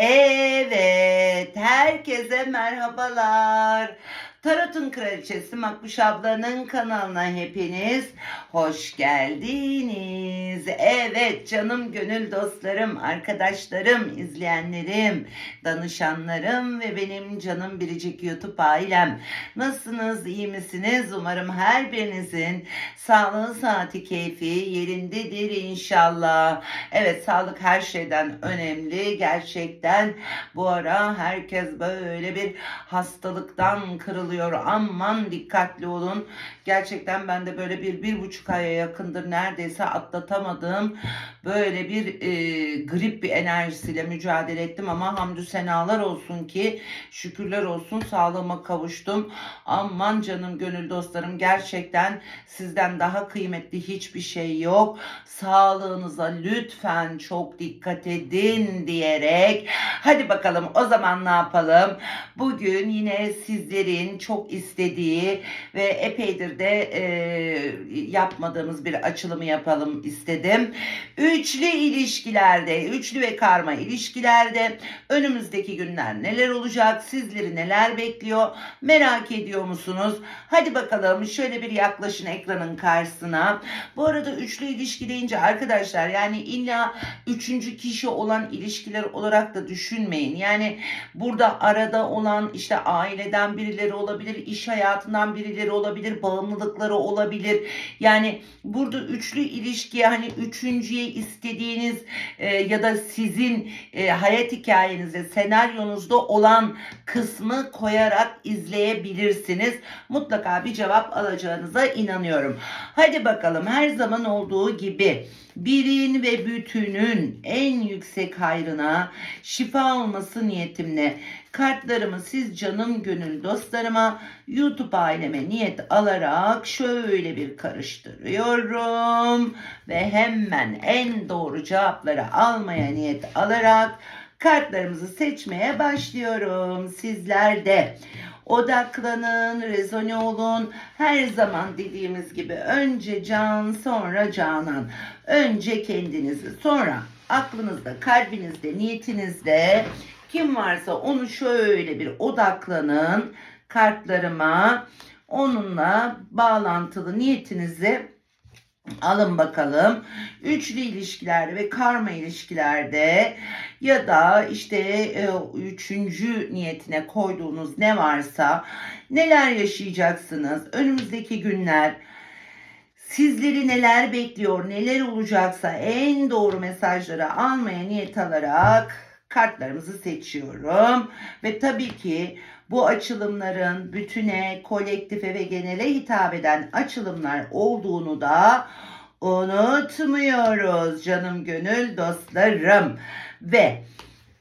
Evet, herkese merhabalar. Tarot'un Kraliçesi Makbuş ablanın kanalına hepiniz hoş geldiniz. Evet canım gönül dostlarım, arkadaşlarım, izleyenlerim, danışanlarım ve benim canım biricik YouTube ailem. Nasılsınız, iyi misiniz? Umarım her birinizin sağlığı, saati, keyfi yerindedir inşallah. Evet sağlık her şeyden önemli. Gerçekten bu ara herkes böyle bir hastalıktan kırılıyor. Aman dikkatli olun. Gerçekten ben de böyle bir, bir buçuk aya yakındır neredeyse atlatamadığım böyle bir e, grip bir enerjisiyle mücadele ettim ama hamdü senalar olsun ki şükürler olsun sağlığıma kavuştum. Aman canım gönül dostlarım gerçekten sizden daha kıymetli hiçbir şey yok. Sağlığınıza lütfen çok dikkat edin diyerek hadi bakalım o zaman ne yapalım? Bugün yine sizlerin çok istediği ve epeydir de e, yapmadığımız bir açılımı yapalım istedim. Üçlü ilişkilerde, üçlü ve karma ilişkilerde önümüzdeki günler neler olacak? Sizleri neler bekliyor? Merak ediyor musunuz? Hadi bakalım şöyle bir yaklaşın ekranın karşısına. Bu arada üçlü ilişki deyince arkadaşlar yani illa üçüncü kişi olan ilişkiler olarak da düşünmeyin. Yani burada arada olan işte aileden birileri olabilir, iş hayatından birileri olabilir, bağımlılıkları olabilir. Yani burada üçlü ilişkiye hani üçüncüye istediğiniz e, ya da sizin e, hayat hikayenizde, senaryonuzda olan kısmı koyarak izleyebilirsiniz. Mutlaka bir cevap alacağınıza inanıyorum. Hadi bakalım her zaman olduğu gibi birin ve bütünün en yüksek hayrına şifa olması niyetimle kartlarımı siz canım gönül dostlarıma YouTube aileme niyet alarak şöyle bir karıştırıyorum ve hemen en doğru cevapları almaya niyet alarak kartlarımızı seçmeye başlıyorum. Sizler de odaklanın, rezone olun. Her zaman dediğimiz gibi önce can, sonra canan. Önce kendinizi, sonra aklınızda, kalbinizde, niyetinizde kim varsa onu şöyle bir odaklanın kartlarıma. Onunla bağlantılı niyetinizi Alın bakalım. Üçlü ilişkilerde ve karma ilişkilerde ya da işte e, üçüncü niyetine koyduğunuz ne varsa neler yaşayacaksınız? Önümüzdeki günler sizleri neler bekliyor, neler olacaksa en doğru mesajları almaya niyet alarak kartlarımızı seçiyorum. Ve tabii ki bu açılımların bütüne, kolektife ve genele hitap eden açılımlar olduğunu da unutmuyoruz canım gönül dostlarım. Ve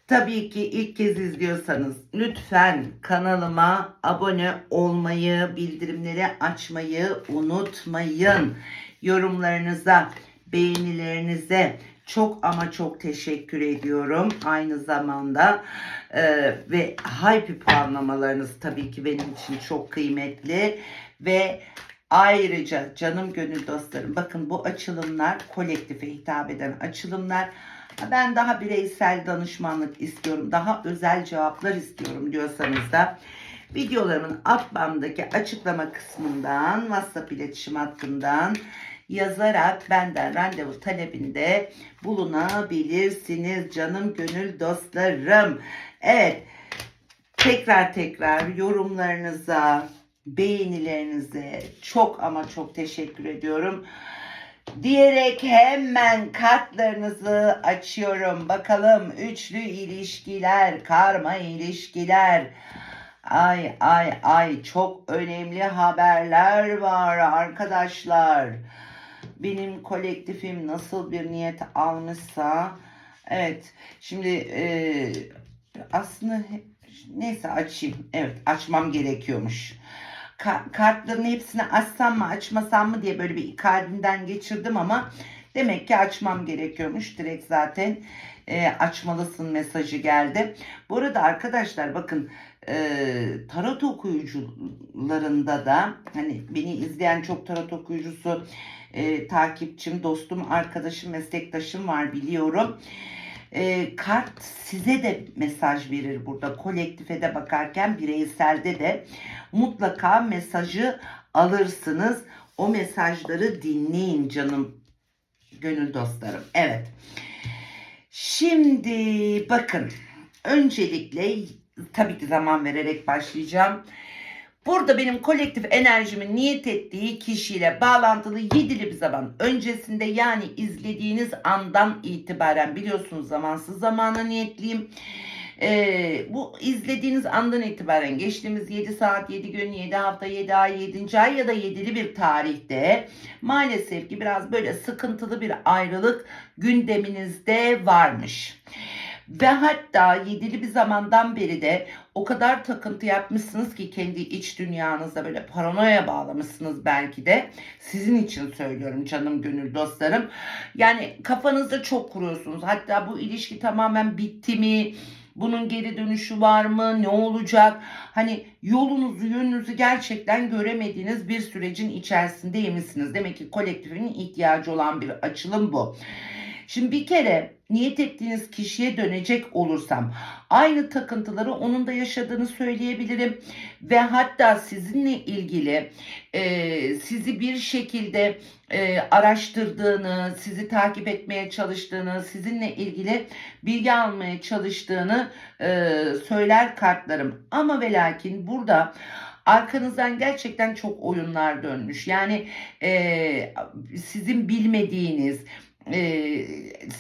tabii ki ilk kez izliyorsanız lütfen kanalıma abone olmayı, bildirimleri açmayı unutmayın. Yorumlarınıza, beğenilerinize çok ama çok teşekkür ediyorum. Aynı zamanda e, ve hype puanlamalarınız tabii ki benim için çok kıymetli ve ayrıca canım gönül dostlarım bakın bu açılımlar kolektife hitap eden açılımlar. Ben daha bireysel danışmanlık istiyorum. Daha özel cevaplar istiyorum diyorsanız da videolarımın alt bandaki açıklama kısmından WhatsApp iletişim hattından yazarak benden randevu talebinde bulunabilirsiniz canım gönül dostlarım. Evet tekrar tekrar yorumlarınıza beğenilerinize çok ama çok teşekkür ediyorum. Diyerek hemen kartlarınızı açıyorum. Bakalım üçlü ilişkiler, karma ilişkiler. Ay ay ay çok önemli haberler var arkadaşlar. Benim kolektifim nasıl bir niyet almışsa evet şimdi e, aslında neyse açayım. Evet açmam gerekiyormuş. Ka- kartların hepsini açsam mı açmasam mı diye böyle bir kalbimden geçirdim ama demek ki açmam gerekiyormuş. Direkt zaten e, açmalısın mesajı geldi. Bu arada arkadaşlar bakın e, tarot okuyucularında da hani beni izleyen çok tarot okuyucusu e, takipçim, dostum, arkadaşım, meslektaşım var biliyorum. e, kart size de mesaj verir burada. Kolektife de bakarken bireyselde de mutlaka mesajı alırsınız. O mesajları dinleyin canım gönül dostlarım. Evet. Şimdi bakın öncelikle tabii ki zaman vererek başlayacağım. Burada benim kolektif enerjimin niyet ettiği kişiyle bağlantılı yedili bir zaman öncesinde yani izlediğiniz andan itibaren biliyorsunuz zamansız zamana niyetliyim. Ee, bu izlediğiniz andan itibaren geçtiğimiz 7 saat, 7 gün, 7 hafta, 7 ay, 7. ay ya da 7'li bir tarihte maalesef ki biraz böyle sıkıntılı bir ayrılık gündeminizde varmış. Ve hatta yedili bir zamandan beri de o kadar takıntı yapmışsınız ki kendi iç dünyanızda böyle paranoya bağlamışsınız belki de. Sizin için söylüyorum canım gönül dostlarım. Yani kafanızda çok kuruyorsunuz. Hatta bu ilişki tamamen bitti mi? Bunun geri dönüşü var mı? Ne olacak? Hani yolunuzu, yönünüzü gerçekten göremediğiniz bir sürecin içerisindeymişsiniz. Demek ki kolektifin ihtiyacı olan bir açılım bu. Şimdi bir kere niyet ettiğiniz kişiye dönecek olursam aynı takıntıları onun da yaşadığını söyleyebilirim ve hatta sizinle ilgili e, sizi bir şekilde e, araştırdığını, sizi takip etmeye çalıştığını, sizinle ilgili bilgi almaya çalıştığını e, söyler kartlarım. Ama ve lakin burada arkanızdan gerçekten çok oyunlar dönmüş. Yani e, sizin bilmediğiniz, e,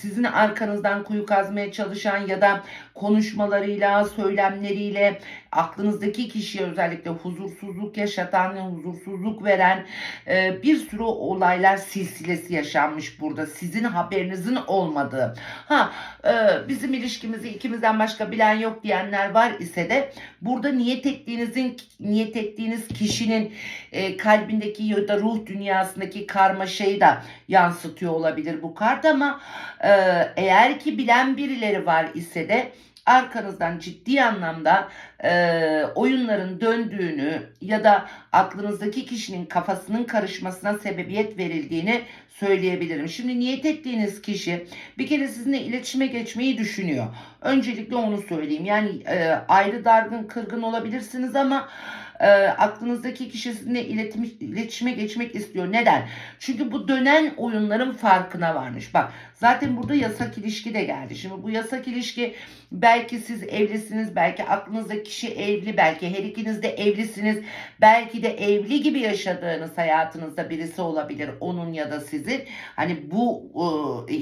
sizin arkanızdan kuyu kazmaya çalışan ya da konuşmalarıyla, söylemleriyle aklınızdaki kişiye özellikle huzursuzluk yaşatan, huzursuzluk veren e, bir sürü olaylar silsilesi yaşanmış burada. Sizin haberinizin olmadığı. Ha e, bizim ilişkimizi ikimizden başka bilen yok diyenler var ise de burada niyet ettiğinizin niyet ettiğiniz kişinin e, kalbindeki ya da ruh dünyasındaki karmaşayı da yansıtıyor olabilir bu kart ama e, eğer ki bilen birileri var ise de arkanızdan ciddi anlamda e, oyunların döndüğünü ya da aklınızdaki kişinin kafasının karışmasına sebebiyet verildiğini söyleyebilirim. Şimdi niyet ettiğiniz kişi bir kere sizinle iletişime geçmeyi düşünüyor. Öncelikle onu söyleyeyim. Yani e, ayrı dargın kırgın olabilirsiniz ama e, aklınızdaki kişi sizinle iletim, iletişime geçmek istiyor. Neden? Çünkü bu dönen oyunların farkına varmış. Bak zaten burada yasak ilişki de geldi. Şimdi bu yasak ilişki belki siz evlisiniz, belki aklınızdaki kişi evli, belki her ikiniz de evlisiniz. Belki de evli gibi yaşadığınız hayatınızda birisi olabilir onun ya da sizin. Hani bu e,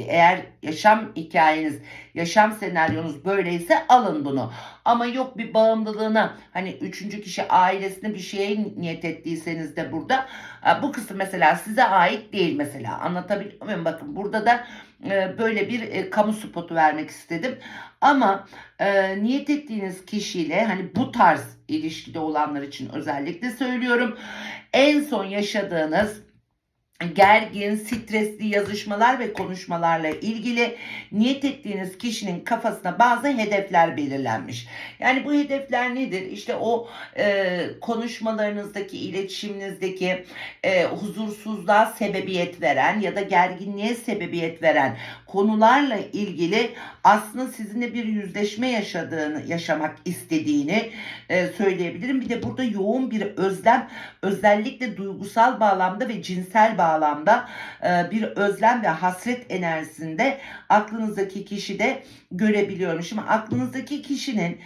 eğer yaşam hikayeniz, yaşam senaryonuz böyleyse alın bunu. Ama yok bir bağımlılığına hani üçüncü kişi ailesine bir şeye niyet ettiyseniz de burada e, bu kısım mesela size ait değil mesela anlatabiliyor muyum? Bakın burada da e, böyle bir e, kamu spotu vermek istedim. Ama niyet ettiğiniz kişiyle hani bu tarz ilişkide olanlar için özellikle söylüyorum. En son yaşadığınız gergin, stresli yazışmalar ve konuşmalarla ilgili niyet ettiğiniz kişinin kafasına bazı hedefler belirlenmiş. Yani bu hedefler nedir? İşte o e, konuşmalarınızdaki, iletişiminizdeki e, huzursuzluğa sebebiyet veren ya da gerginliğe sebebiyet veren konularla ilgili aslında sizinle bir yüzleşme yaşadığını, yaşamak istediğini e, söyleyebilirim. Bir de burada yoğun bir özlem, özellikle duygusal bağlamda ve cinsel bağlamda e, bir özlem ve hasret enerjisinde aklınızdaki kişi de görebiliyorum. Şimdi aklınızdaki kişinin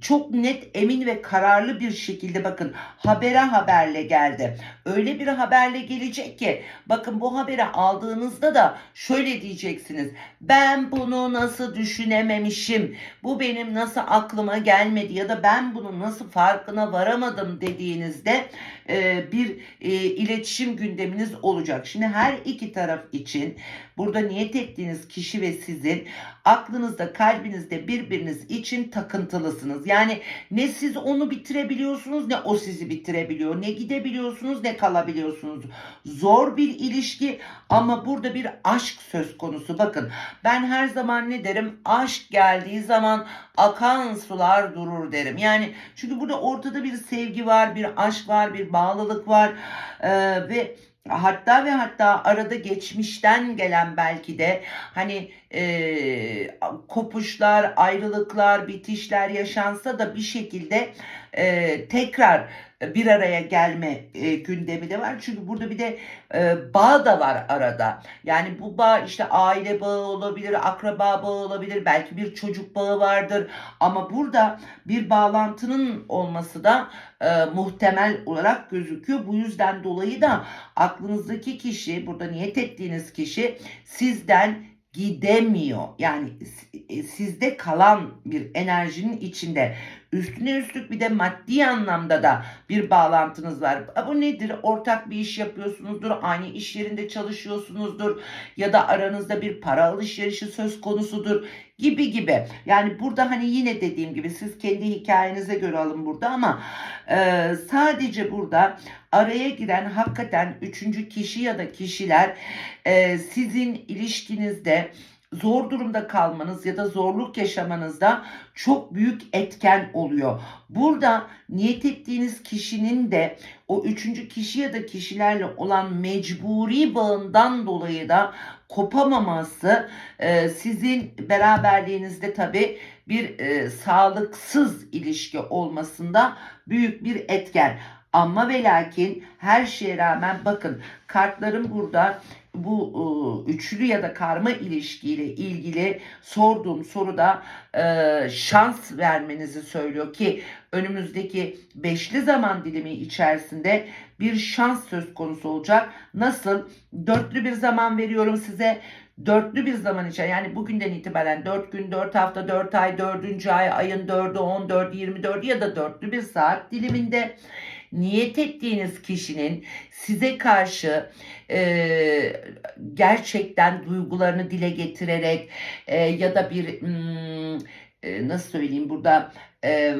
çok net, emin ve kararlı bir şekilde bakın habere haberle geldi. Öyle bir haberle gelecek ki bakın bu haberi aldığınızda da şöyle diyeceksiniz. Ben bunu nasıl düşünememişim? Bu benim nasıl aklıma gelmedi ya da ben bunu nasıl farkına varamadım dediğinizde e, bir e, iletişim gündeminiz olacak. Şimdi her iki taraf için burada niyet ettiğiniz kişi ve sizin aklınızda, kalbinizde birbiriniz için takıntılısınız. Yani ne siz onu bitirebiliyorsunuz ne o sizi bitirebiliyor. Ne gidebiliyorsunuz ne kalabiliyorsunuz. Zor bir ilişki ama burada bir aşk söz konusu. Bakın ben her zaman ne derim? Aşk geldiği zaman akan sular durur derim. Yani çünkü burada ortada bir sevgi var, bir aşk var, bir bağlılık var ee, ve hatta ve hatta arada geçmişten gelen belki de hani e, kopuşlar, ayrılıklar, bitişler yaşansa da bir şekilde e, tekrar bir araya gelme e, gündemi de var. Çünkü burada bir de e, bağ da var arada. Yani bu bağ işte aile bağı olabilir, akraba bağı olabilir, belki bir çocuk bağı vardır. Ama burada bir bağlantının olması da e, muhtemel olarak gözüküyor. Bu yüzden dolayı da aklınızdaki kişi, burada niyet ettiğiniz kişi sizden gidemiyor. Yani e, sizde kalan bir enerjinin içinde. Üstüne üstlük bir de maddi anlamda da bir bağlantınız var. Bu nedir? Ortak bir iş yapıyorsunuzdur, aynı iş yerinde çalışıyorsunuzdur ya da aranızda bir para alışverişi söz konusudur gibi gibi. Yani burada hani yine dediğim gibi siz kendi hikayenize göre alın burada ama e, sadece burada araya giren hakikaten üçüncü kişi ya da kişiler e, sizin ilişkinizde zor durumda kalmanız ya da zorluk yaşamanızda çok büyük etken oluyor. Burada niyet ettiğiniz kişinin de o üçüncü kişi ya da kişilerle olan mecburi bağından dolayı da kopamaması e, sizin beraberliğinizde tabii bir e, sağlıksız ilişki olmasında büyük bir etken. Ama ve lakin her şeye rağmen bakın kartların burada bu e, üçlü ya da karma ilişkiyle ilgili sorduğum soruda şans vermenizi söylüyor ki önümüzdeki beşli zaman dilimi içerisinde bir şans söz konusu olacak. Nasıl? Dörtlü bir zaman veriyorum size. Dörtlü bir zaman için yani bugünden itibaren 4 gün, 4 hafta, 4 ay, 4. ay, ayın 4'ü, 14, 24 ya da dörtlü bir saat diliminde niyet ettiğiniz kişinin size karşı e, gerçekten duygularını dile getirerek e, ya da bir hmm, e, nasıl söyleyeyim burada e,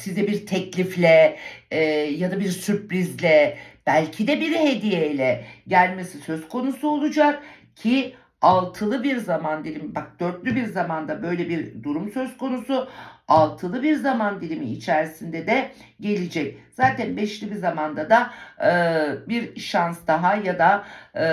size bir teklifle e, ya da bir sürprizle belki de bir hediyeyle gelmesi söz konusu olacak ki altılı bir zaman dilimi bak dörtlü bir zamanda böyle bir durum söz konusu altılı bir zaman dilimi içerisinde de gelecek. Zaten beşli bir zamanda da e, bir şans daha ya da e,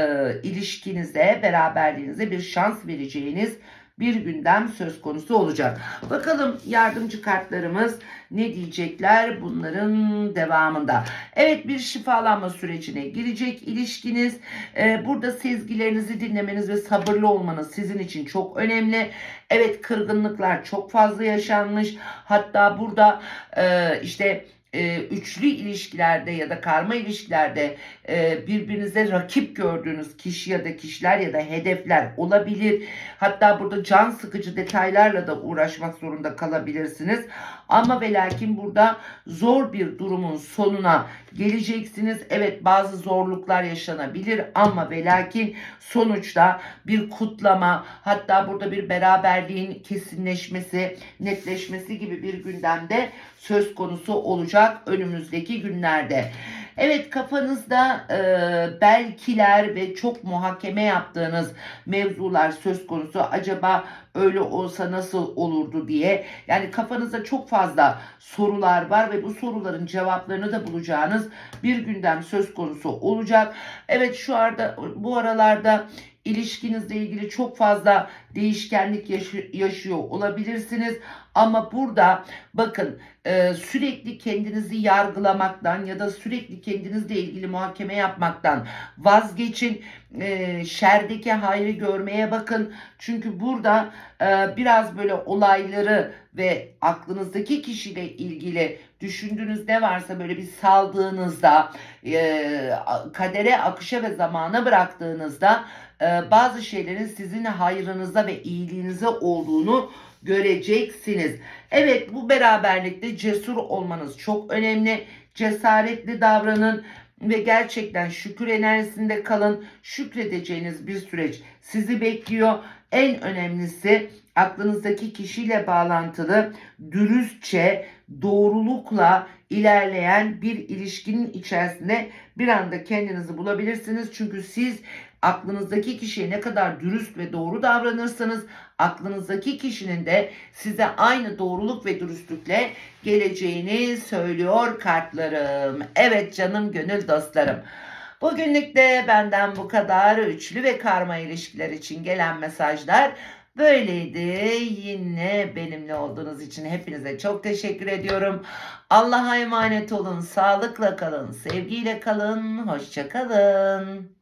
ilişkinize beraberliğinize bir şans vereceğiniz bir gündem söz konusu olacak. Bakalım yardımcı kartlarımız ne diyecekler bunların devamında. Evet bir şifalanma sürecine girecek ilişkiniz. Ee, burada sezgilerinizi dinlemeniz ve sabırlı olmanız sizin için çok önemli. Evet kırgınlıklar çok fazla yaşanmış. Hatta burada e, işte e, üçlü ilişkilerde ya da karma ilişkilerde e, birbirinize rakip gördüğünüz kişi ya da kişiler ya da hedefler olabilir. Hatta burada can sıkıcı detaylarla da uğraşmak zorunda kalabilirsiniz. Ama ve lakin burada zor bir durumun sonuna geleceksiniz. Evet bazı zorluklar yaşanabilir ama ve lakin sonuçta bir kutlama hatta burada bir beraberliğin kesinleşmesi, netleşmesi gibi bir gündemde söz konusu olacak önümüzdeki günlerde. Evet kafanızda e, belkiler ve çok muhakeme yaptığınız mevzular söz konusu. Acaba öyle olsa nasıl olurdu diye. Yani kafanızda çok fazla sorular var ve bu soruların cevaplarını da bulacağınız bir gündem söz konusu olacak. Evet şu arada bu aralarda ilişkinizle ilgili çok fazla değişkenlik yaşıyor olabilirsiniz. Ama burada bakın e, sürekli kendinizi yargılamaktan ya da sürekli kendinizle ilgili muhakeme yapmaktan vazgeçin. E, şerdeki hayrı görmeye bakın. Çünkü burada e, biraz böyle olayları ve aklınızdaki kişiyle ilgili düşündüğünüz ne varsa böyle bir saldığınızda kadere akışa ve zamana bıraktığınızda bazı şeylerin sizin hayrınıza ve iyiliğinize olduğunu göreceksiniz. Evet bu beraberlikte cesur olmanız çok önemli. Cesaretli davranın ve gerçekten şükür enerjisinde kalın. Şükredeceğiniz bir süreç sizi bekliyor. En önemlisi aklınızdaki kişiyle bağlantılı dürüstçe, doğrulukla ilerleyen bir ilişkinin içerisinde bir anda kendinizi bulabilirsiniz. Çünkü siz aklınızdaki kişiye ne kadar dürüst ve doğru davranırsanız aklınızdaki kişinin de size aynı doğruluk ve dürüstlükle geleceğini söylüyor kartlarım. Evet canım gönül dostlarım. Bugünlük de benden bu kadar. Üçlü ve karma ilişkiler için gelen mesajlar böyleydi. Yine benimle olduğunuz için hepinize çok teşekkür ediyorum. Allah'a emanet olun. Sağlıkla kalın. Sevgiyle kalın. Hoşça kalın.